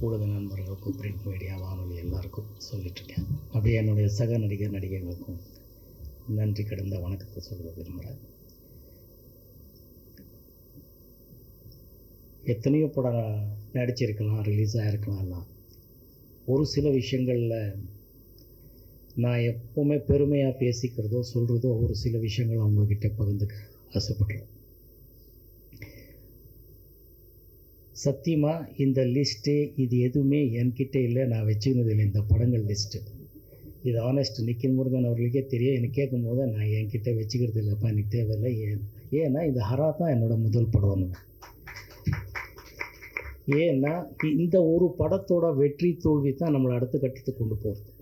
ஊடக நண்பர்களுக்கும் print media வானொலி எல்லாருக்கும் சொல்லிகிட்ருக்கேன் அப்படியே என்னுடைய சக நடிகர் நடிகைகளுக்கும் நன்றி கடந்த வணக்கத்தை சொல்ல விரும்புகிறேன் எத்தனையோ படம் நடிச்சிருக்கலாம் ரிலீஸ் ஆகிருக்கலாம் எல்லாம். ஒரு சில விஷயங்களில் நான் எப்போவுமே பெருமையாக பேசிக்கிறதோ சொல்கிறதோ ஒரு சில விஷயங்கள் அவங்கக்கிட்ட பகிர்ந்துக்க ஆசைப்பட்றேன். சத்தியமாக இந்த லிஸ்ட்டு இது எதுவுமே என்கிட்ட இல்லை. நான் வச்சுக்கினது இல்லை இந்த படங்கள் லிஸ்ட்டு. இது ஆனஸ்ட் நிக்கின் முருகன் அவர்களுக்கே தெரியும். எனக்கு கேட்கும் போது நான் என்கிட்ட வச்சுக்கிறது இல்லைப்பா எனக்கு தேவையில்லை. ஏன்? ஏன்னா இது ஹரா தான் என்னோடய முதல் படம்னு ஏன்னா இந்த ஒரு படத்தோட வெற்றி தோல்வி தான் நம்மளை அடுத்த கட்டத்துக்கு கொண்டு போகிறது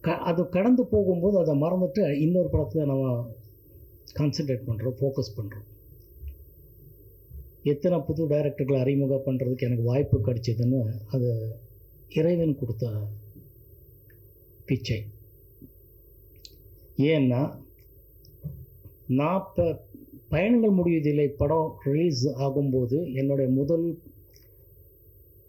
க அது கடந்து போகும்போது அதை மறந்துட்டு இன்னொரு படத்தில் நம்ம கான்சன்ட்ரேட் பண்ணுறோம் ஃபோக்கஸ் பண்ணுறோம் எத்தனை புது டைரக்டர்களை அறிமுகம் பண்ணுறதுக்கு எனக்கு வாய்ப்பு கிடைச்சதுன்னு அது இறைவன் கொடுத்த பிச்சை. ஏன்னா நான் இப்போ பயணங்கள் முடிவதில்லை படம் ரிலீஸ் ஆகும்போது என்னுடைய முதல்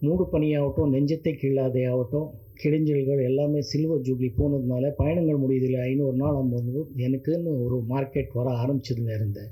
மூடு பணியாகட்டும் நெஞ்சத்தை கீழாதே ஆகட்டும் கிழிஞ்சல்கள் எல்லாமே சில்வர் ஜூப்ளி போனதுனால பயணங்கள் முடியதில்லை ஐநூறு நாள் ஆகும்போது எனக்குன்னு ஒரு மார்க்கெட் வர ஆரம்பிச்சதுல இருந்தேன்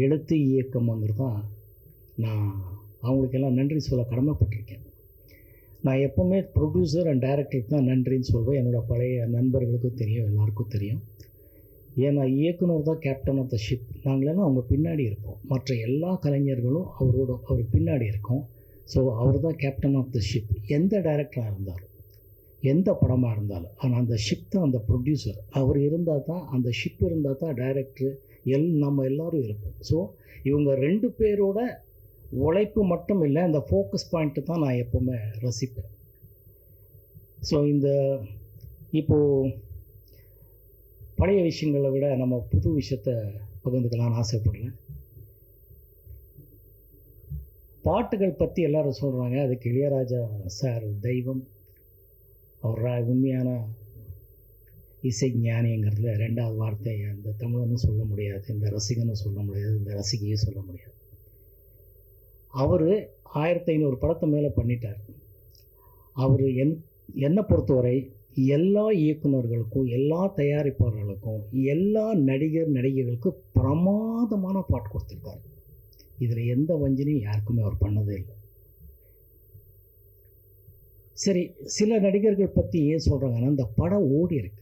எழுத்து இயக்கம்ங்கிறது தான் நான் அவங்களுக்கெல்லாம் நன்றி சொல்ல கடமைப்பட்டிருக்கேன். நான் எப்போவுமே ப்ரொடியூசர் அண்ட் டைரக்டருக்கு தான் நன்றின்னு சொல்வேன். என்னோடய பழைய நண்பர்களுக்கும் தெரியும் எல்லாருக்கும் தெரியும். ஏன்னா இயக்குனர் தான் கேப்டன் ஆஃப் த ஷிப் நாங்களெல்லாம் அவங்க பின்னாடி இருப்போம். மற்ற எல்லா கலைஞர்களும் அவரோட அவர் பின்னாடி இருக்கோம். ஸோ அவர் தான் கேப்டன் ஆஃப் த ஷிப் எந்த டைரக்டராக இருந்தாலும் எந்த படமாக இருந்தாலும் ஆனால் அந்த ஷிப் தான் அந்த ப்ரொடியூசர் அவர் இருந்தால் தான் அந்த ஷிப் இருந்தால் தான் டைரக்டர் எல் நம்ம எல்லோரும் இருப்போம். ஸோ இவங்க ரெண்டு பேரோட உழைப்பு மட்டும் இல்லை அந்த ஃபோக்கஸ் பாயிண்ட்டு தான் நான் எப்போவுமே ரசிப்பேன். ஸோ இந்த இப்போது பழைய விஷயங்களை விட நம்ம புது விஷயத்தை பகிர்ந்துக்கலாம்னு ஆசைப்படுறேன். பாட்டுகள் பற்றி எல்லாரும் சொல்கிறாங்க அதுக்கு இளையராஜா சார் தெய்வம். அவர் உண்மையான இசை ஞானிங்கிறதுல ரெண்டாவது வார்த்தை அந்த தமிழனும் சொல்ல முடியாது இந்த ரசிகனும் சொல்ல முடியாது இந்த ரசிகையும் சொல்ல முடியாது. அவர் ஆயிரத்தி ஐநூறு படத்தை மேலே பண்ணிட்டார். அவர் என் என்னை பொறுத்தவரை எல்லா இயக்குநர்களுக்கும் எல்லா தயாரிப்பாளர்களுக்கும் எல்லா நடிகர் நடிகைகளுக்கும் பிரமாதமான பாட்டு கொடுத்துருக்காரு. இதில் எந்த வஞ்சனையும் யாருக்குமே அவர் பண்ணதே இல்லை. சரி சில நடிகர்கள் பற்றி ஏன் சொல்கிறாங்கன்னா அந்த படம் ஓடி இருக்கு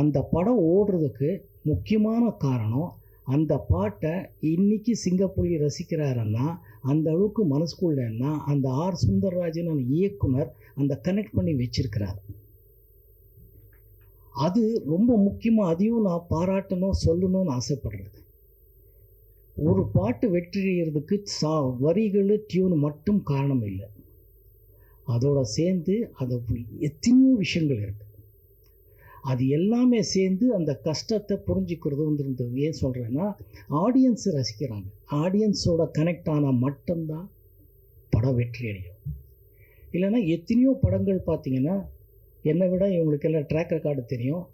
அந்த படம் ஓடுறதுக்கு முக்கியமான காரணம் அந்த பாட்டை இன்னைக்கு சிங்கப்புலி ரசிக்கிறாருன்னா அந்த அளவுக்கு மனசுக்குள்ளன்னா அந்த ஆர் சுந்தரராஜன் இயக்குனர் அந்த கனெக்ட் பண்ணி வச்சிருக்கிறார். அது ரொம்ப முக்கியமாக அதையும் நான் பாராட்டணும் சொல்லணும்னு ஆசைப்படுறது. ஒரு பாட்டு வெற்றியறதுக்கு சா வரிகள் டியூன் மட்டும் காரணம் இல்லை. அதோட சேர்ந்து அது எத்தனையோ விஷயங்கள் இருக்குது அது எல்லாமே சேர்ந்து அந்த கஷ்டத்தை புரிஞ்சுக்கிறதுன்றது ஏன் சொல்கிறேன்னா ஆடியன்ஸ் ரசிக்கிறாங்க. ஆடியன்ஸோட கனெக்ட் ஆனால் மட்டும்தான் படம் வெற்றி அடையும். இல்லைன்னா எத்தனையோ படங்கள் பார்த்தீங்கன்னா என்னை விட இவங்களுக்கெல்லாம் ட்ராக் ரெக்கார்டு தெரியும்.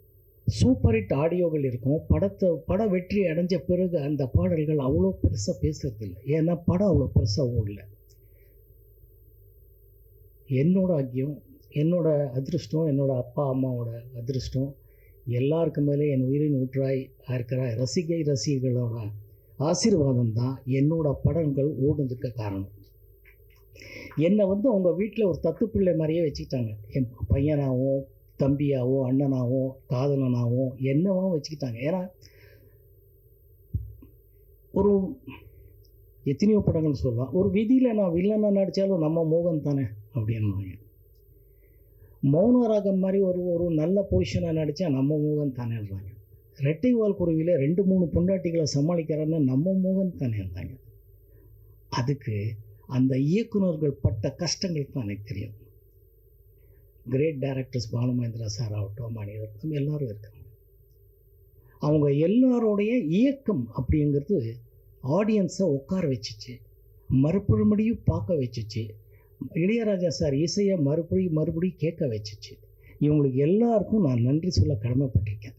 சூப்பர் ஹிட் ஆடியோகள் இருக்கும். படத்தை படம் வெற்றி அடைஞ்ச பிறகு அந்த பாடல்கள் அவ்வளோ பெருசாக பேசுறதில்லை ஏன்னா படம் அவ்வளோ பெருசாக ஓடல. என்னோட ஆக்கியம் என்னோட அதிருஷ்டம் என்னோடய அப்பா அம்மாவோட அதிருஷ்டம் எல்லாருக்கு மேலே என் உயிரின் ஊற்றாய் இருக்கிற ரசிகை ரசிகர்களோட ஆசீர்வாதம் தான் என்னோட படங்கள் ஓடுறதுக்கு காரணம். என்னை வந்து அவங்க வீட்டில் ஒரு தத்து பிள்ளை மாதிரியே வச்சுக்கிட்டாங்க. என் பையனாகவும் தம்பியாகவும் அண்ணனாகவும் காதலனாகவும் என்னவாகவும் வச்சுக்கிட்டாங்க. ஏன்னா ஒரு எத்தனையோ படங்கள் சொல்லலாம். ஒரு விதியில் நான் வில்லனாக நடித்தாலும் நம்ம மோகன் தானே அப்படின்னாங்க மௌன ராகம் மாதிரி ஒரு ஒரு நல்ல பொசிஷனை நடித்தா நம்ம மோகன் தானேன்றாங்க ரெட்டை வால் குருவியில் ரெண்டு மூணு பொண்டாட்டிகளை சமாளிக்கிறான்னு நம்ம மூகன் தானே இருந்தாங்க அதுக்கு அந்த இயக்குனர்கள் பட்ட கஷ்டங்கள் தான் எனக்கு தெரியும். கிரேட் டைரக்டர்ஸ் பாலுமகேந்திரா சார் ஆகட்டும் மணிரத்னம் எல்லோரும் இருக்காங்க. அவங்க எல்லாரோடைய இயக்கம் அப்படிங்கிறது ஆடியன்ஸை உட்கார வச்சுச்சு. மறுபடியும் பார்க்க வச்சுச்சு. இளையராஜா சார் இசையை மறுபடியும் மறுபடியும் கேட்க வச்சுச்சு. இவங்களுக்கு எல்லாருக்கும் நான் நன்றி சொல்ல கடமைப்பட்டிருக்கேன்.